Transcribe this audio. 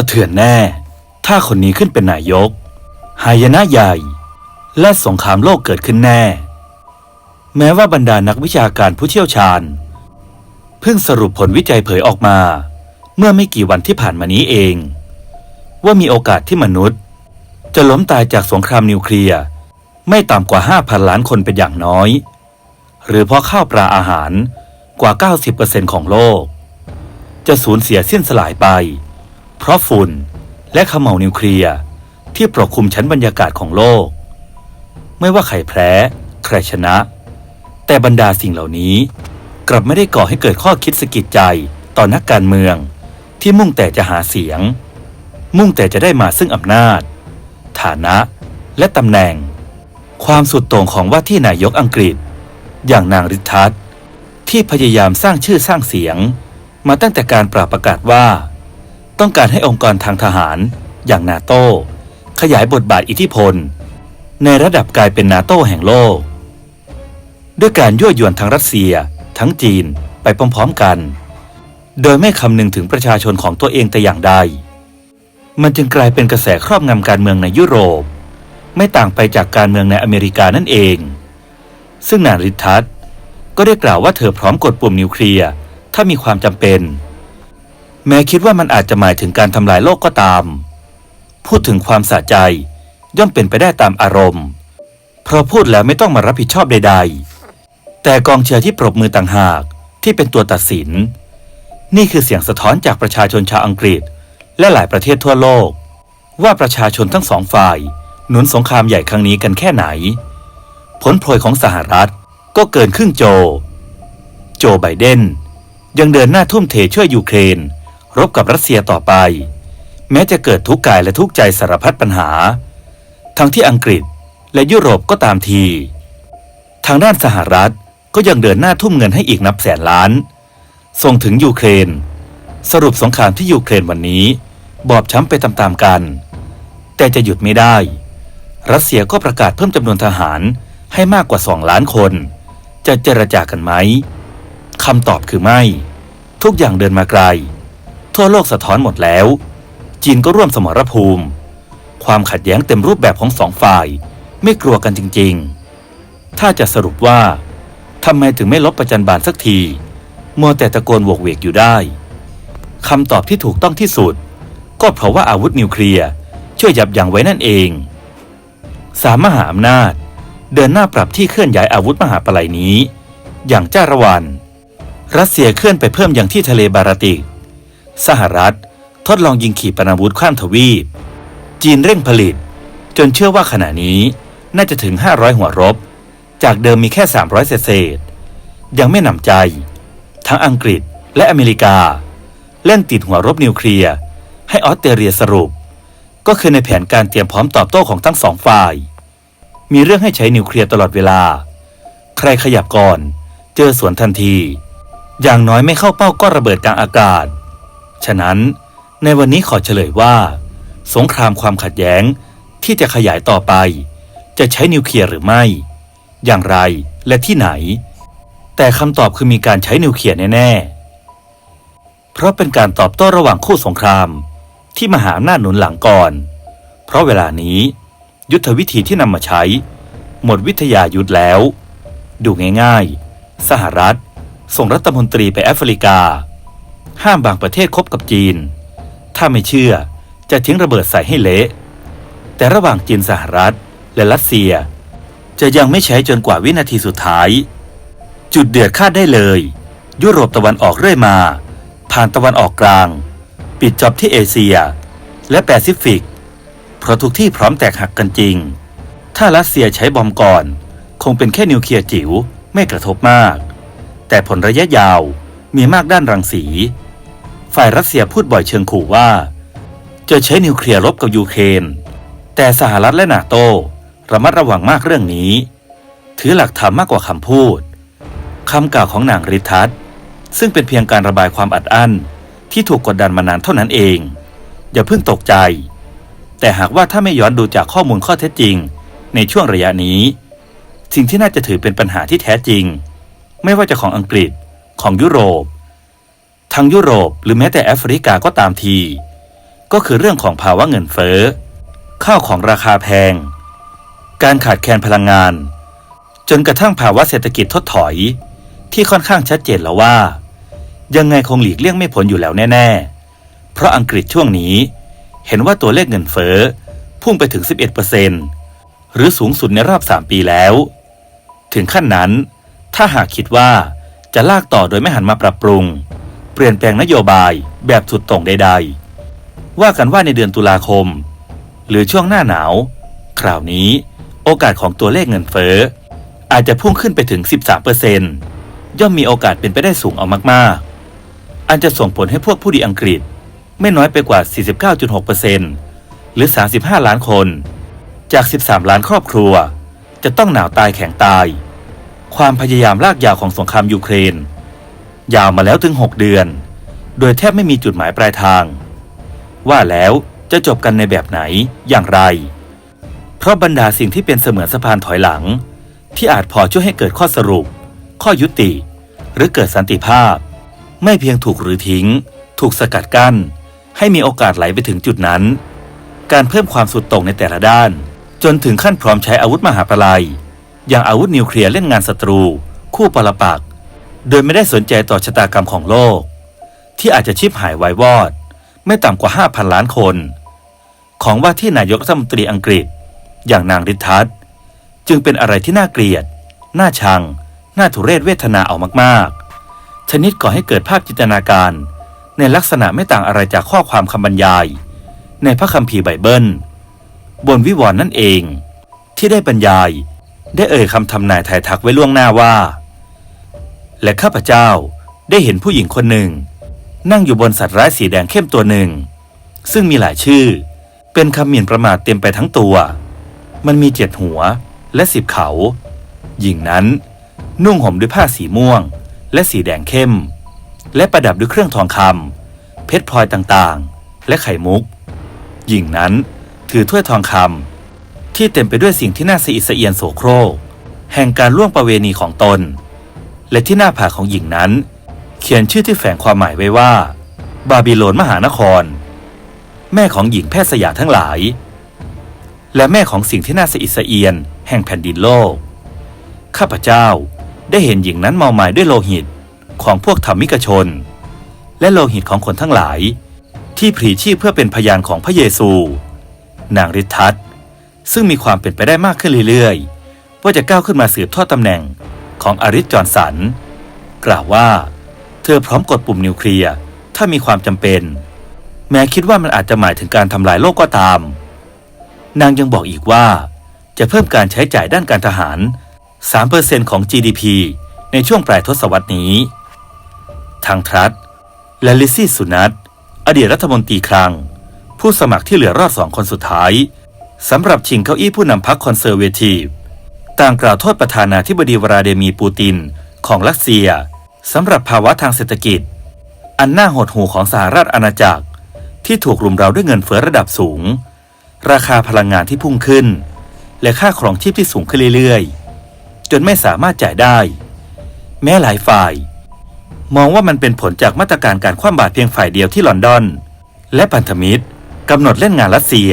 ะเทือนแน่ ถ้าคนนี้ขึ้นเป็นนายก หายนะใหญ่ และสงครามโลกเกิดขึ้นแน่ แม้ว่าบรรดานักวิชาการผู้เชี่ยวชาญ เพิ่งสรุปผลวิจัยเผยออกมา เมื่อไม่กี่วันที่ผ่านมานี้เอง ว่ามีโอกาสที่มนุษย์ จะล้มตายจากสงครามนิวเคลียร์ไม่ต่ำกว่า 5,000 ล้านคนเป็นอย่างน้อย หรือเพราะข้าวปลาอาหารกว่า 90%ของโลก จะสูญเสียสิ้นสลายไป เพราะฝุ่นและขม่าวนิวเคลียร์ที่ปกคลุมชั้นบรรยากาศของโลก ไม่ว่าใครแพ้ ใครชนะ แต่บรรดาสิ่งเหล่านี้ กลับไม่ได้ก่อให้เกิดข้อคิดสะกิดใจต่อนักการเมือง ที่มุ่งแต่จะหาเสียง มุ่งแต่จะได้มาซึ่งอำนาจ ฐานะและตำแหน่ง ความสุดโต่งของว่าที่นายกอังกฤษ อย่างนางริทัศที่พยายามสร้างชื่อสร้างเสียง มาตั้งแต่การปราประกาศว่า ต้องการให้องค์กรทางทหาร อย่างนาโต้ขยายบทบาทอิทธิพล ในระดับกลายเป็นนาโต้แห่งโลก ด้วยการยั่วยวนทั้งรัสเซีย ทั้งจีนไปพร้อมๆกัน โดยไม่คำนึงถึงประชาชนของตัวเองแต่อย่างใด มันจึงกลายเป็นกระแสครอบงำการเมืองในยุโรป ไม่ต่างไปจากการเมืองในอเมริกานั่นเอง ซึ่งนางริทัศก็ได้กล่าวว่าเธอพร้อมกดปุ่มนิวเคลียร์ถ้ามีความจำเป็น แม้คิดว่ามันอาจจะหมายถึงการทำลายโลกก็ตาม พูดถึงความสะใจ ย่อมเป็นไปได้ตามอารมณ์ เพราะพูดแล้วไม่ต้องมารับผิดชอบใด ๆ แต่กองเชียร์ที่ปรบมือต่างหากที่เป็นตัวตัดสิน นี่คือเสียงสะท้อนจากประชาชนชาวอังกฤษ และหลายประเทศทั่วโลก ว่าประชาชนทั้งสองฝ่าย หนุนสงครามใหญ่ครั้งนี้กันแค่ไหน ผลพลอยของสหรัฐก็เกินครึ่งโจ โจไบเดนยังเดินหน้าทุ่มเทช่วยยูเครน รบกับรัสเซียต่อไป แม้จะเกิดทุกข์กายและทุกข์ใจสารพัดปัญหา ทั้งที่อังกฤษและยุโรปก็ตามที ทางด้านสหรัฐก็ยังเดินหน้าทุ่มเงินให้อีกนับแสนล้าน ส่งถึงยูเครน สรุปสงครามที่ยูเครนวันนี้ บอบช้ำไปตามๆกัน แต่จะหยุดไม่ได้ รัสเซียก็ประกาศเพิ่มจำนวนทหารให้มากกว่าสองล้านคน จะเจรจากันไหมคำตอบคือไม่ ทุกอย่างเดินมาไกล ทั่วโลกสะท้อนหมดแล้ว จีนก็ร่วมสมรภูมิ ความขัดแย้งเต็มรูปแบบของสองฝ่าย ไม่กลัวกันจริง ๆ ถ้าจะสรุปว่าทำไมถึงไม่ลบประจันบานสักทีมัวแต่ตะโกนโวกเวกอยู่ได้คำตอบที่ถูกต้องที่สุด ก็เพราะว่าอาวุธนิวเคลียร์ช่วยยับยั้งไว้นั่นเอง สามมหาอำนาจ เดินหน้าปรับที่เคลื่อนย้ายอาวุธมหาปลัยนี้ อย่างจ้าระวัน รัสเซียเคลื่อนไปเพิ่มอย่างที่ทะเลบาราติก สหรัฐ ทดลองยิงขีปนาวุธข้ามทวีป จีนเร่งผลิต จนเชื่อว่าขณะนี้น่าจะถึง 500 หัวรบ จากเดิมมีแค่ 300 เศษๆยังไม่หนำใจ ทั้งอังกฤษและอเมริกา เล่นติดหัวรบนิวเคลียร์ ให้ออสเตรเลียสรุป ก็คือในแผนการเตรียมพร้อมตอบโต้ของทั้งสองฝ่าย มีเรื่องให้ใช้นิวเคลียร์ตลอดเวลา ใครขยับก่อน เจอสวนทันที อย่างน้อยไม่เข้าเป้าก็ระเบิดกลางอากาศ ฉะนั้นในวันนี้ขอเฉลยว่า สงครามความขัดแย้งที่จะขยายต่อไป จะใช้นิวเคลียร์หรือไม่ อย่างไรและที่ไหน แต่คำตอบคือมีการใช้นิวเคลียร์แน่ๆ เพราะเป็นการตอบโต้ระหว่างคู่สงคราม ที่มหาอำนาจหนุนหลังก่อน เพราะเวลานี้ยุทธวิธีที่นำมาใช้ หมดวิทยายุทธแล้ว ดูง่ายๆ สหรัฐ ส่งรัฐมนตรีไปแอฟริกา ห้ามบางประเทศคบกับจีน ถ้าไม่เชื่อจะทิ้งระเบิดใส่ให้เละ แต่ระหว่างจีนสหรัฐและรัสเซีย จะยังไม่ใช้จนกว่าวินาทีสุดท้าย จุดเดือดคาดได้เลย ยุโรปตะวันออกเรื่อยมา ผ่านตะวันออกกลาง ปิดจอบที่เอเชีย และแปซิฟิก เพราะทุกที่พร้อมแตกหักกันจริง ถ้ารัสเซียใช้บอมก่อน คงเป็นแค่นิวเคลียร์จิ๋วไม่กระทบมาก แต่ผลระยะยาวมีมากด้านรังสี ฝ่ายรัสเซียพูดบ่อยเชิงขู่ว่า จะใช้นิวเคลียร์รบกับยูเครน แต่สหรัฐและนาโตระมัดระวังมากเรื่องนี้ ถือหลักธรรมมากกว่าคำพูดคำกล่าวของนางริทัศซึ่งเป็นเพียงการระบายความอัดอั้นที่ถูกกดดันมานานเท่านั้นเอง อย่าเพิ่งตกใจ แต่หากว่าถ้าไม่ย้อนดูจากข้อมูลข้อเท็จจริง ในช่วงระยะนี้ สิ่งที่น่าจะถือเป็นปัญหาที่แท้จริง ไม่ว่าจะของอังกฤษของยุโรป ทางยุโรปหรือแม้แต่แอฟริกาก็ตามที ก็คือเรื่องของภาวะเงินเฟ้อข้าวของราคาแพง การขาดแคลนพลังงาน จนกระทั่งภาวะเศรษฐกิจถดถอย ที่ค่อนข้างชัดเจนแล้วว่า ยังไงคงหลีกเลี่ยงไม่พ้นอยู่แล้วแน่ ๆ เพราะอังกฤษช่วงนี้ เห็นว่าตัวเลขเงินเฟ้อพุ่งไปถึง 11%หรือสูงสุดในรอบ 3 ปีแล้ว ถึงขั้นนั้น ถ้าหากคิดว่าจะลากต่อโดยไม่หันมาปรับปรุง เปลี่ยนแปลงนโยบายแบบสุดต่งใดๆ ว่ากันว่าในเดือนตุลาคม หรือช่วงหน้าหนาว คราวนี้โอกาสของตัวเลขเงินเฟ้อ อาจจะพุ่งขึ้นไปถึง 13%ย่อมมีโอกาสเป็นไปได้สูงเอามากๆ อันจะส่งผลให้พวกผู้ดีอังกฤษไม่น้อยไปกว่า 49.6%หรือ 35 ล้านคน จาก 13 ล้านครอบครัว จะต้องหนาวตายแข็งตาย ความพยายามลากยาวของสงครามยูเครน ยาวมาแล้วถึง 6 เดือน โดยแทบไม่มีจุดหมายปลายทาง ว่าแล้วจะจบกันในแบบไหนอย่างไร เพราะบรรดาสิ่งที่เป็นเสมือนสะพานถอยหลัง ที่อาจพอช่วยให้เกิดข้อสรุป ข้อยุติ หรือเกิดสันติภาพ ไม่เพียงถูกหรือทิ้ง ถูกสกัดกั้น ให้มีโอกาสไหลไปถึงจุดนั้น การเพิ่มความสุดโต่งในแต่ละด้าน จนถึงขั้นพร้อมใช้อาวุธมหาปลัยอย่างอาวุธนิวเคลียร์เล่นงานศัตรู คู่ปรปักษ โดยไม่ได้สนใจต่อชะตากรรมของโลก ที่อาจจะชิบหายวายวอด ไม่ต่ำกว่า 5,000 ล้านคน ของว่าที่นายกรัฐมนตรีอังกฤษ อย่างนางริทัศจึงเป็นอะไรที่น่าเกลียด น่าชัง น่าทุเรศเวทนาเอามากๆ ชนิดก่อให้เกิดภาพจินตนาการ ในลักษณะไม่ต่างอะไรจากข้อความคำบรรยาย ในพระคัมภีร์ไบเบิล บนวิวรณ์นั่นเอง ที่ได้บรรยาย ได้เอ่ยคำทำนายทายทักไว้ล่วงหน้าว่า และข้าพเจ้าได้เห็นผู้หญิงคนหนึ่ง นั่งอยู่บนสัตว์ร้ายสีแดงเข้มตัวหนึ่ง ซึ่งมีหลายชื่อ เป็นคำหมิ่นประมาทเต็มไปทั้งตัว มันมีเจ็ดหัวและสิบเขา หญิงนั้น นุ่งห่มด้วยผ้าสีม่วง และสีแดงเข้ม และประดับด้วยเครื่องทองคำเพชรพลอยต่างๆ และไข่มุก หญิงนั้นถือถ้วยทองคำที่เต็มไปด้วยสิ่งที่น่าสะอิดสะเอียนโสโครกแห่งการล่วงประเวณีของตน และที่หน้าผากของหญิงนั้น เขียนชื่อที่แฝงความหมายไว้ว่า บาบิโลนมหานคร แม่ของหญิงแพทย์สยาทั้งหลาย และแม่ของสิ่งที่น่าสะอิดสะเอียน แห่งแผ่นดินโลก ข้าพเจ้าได้เห็นหญิงนั้นเมาหมายด้วยโลหิตของพวกธรรมิกชน และโลหิตของคนทั้งหลาย ที่ผีชีพเพื่อเป็นพยานของพระเยซู นางฤทธัตซึ่งมีความเป็นไปได้มากขึ้นเรื่อยๆว่าจะก้าวขึ้นมาสืบทอดตำแหน่ง ของอริสจอนสัน กล่าวว่า เธอพร้อมกดปุ่มนิวเคลียร์ถ้ามีความจำเป็น แม้คิดว่ามันอาจจะหมายถึงการทำลายโลกก็ตาม นางยังบอกอีกว่าจะเพิ่มการใช้จ่ายด้านการทหาร 3%ของ GDP ในช่วงปลายทศวรรษนี้ ทางทรัสต์และลิซซี่สุนัตอดีตรัฐมนตรีคลัง ผู้สมัครที่เหลือรอดสองคนสุดท้ายสำหรับชิงเก้าอี้ผู้นำพรรคคอนเซอร์เวทีฟ ต่างกล่าวโทษประธานาธิบดีวลาเดมีร์ปูติน ของรัสเซียสำหรับภาวะทางเศรษฐกิจ อันน่าหดหู่ของสหราชอาณาจักร ที่ถูกรุมเร้าด้วยเงินเฟ้อระดับสูง ราคาพลังงานที่พุ่งขึ้น และค่าครองชีพที่สูงขึ้นเรื่อยๆ จนไม่สามารถจ่ายได้ แม้หลายฝ่าย มองว่ามันเป็นผลจากมาตรการการคว่ำบาตรเพียงฝ่ายเดียวที่ลอนดอน และพันธมิตรกำหนดเล่นงานรัสเซีย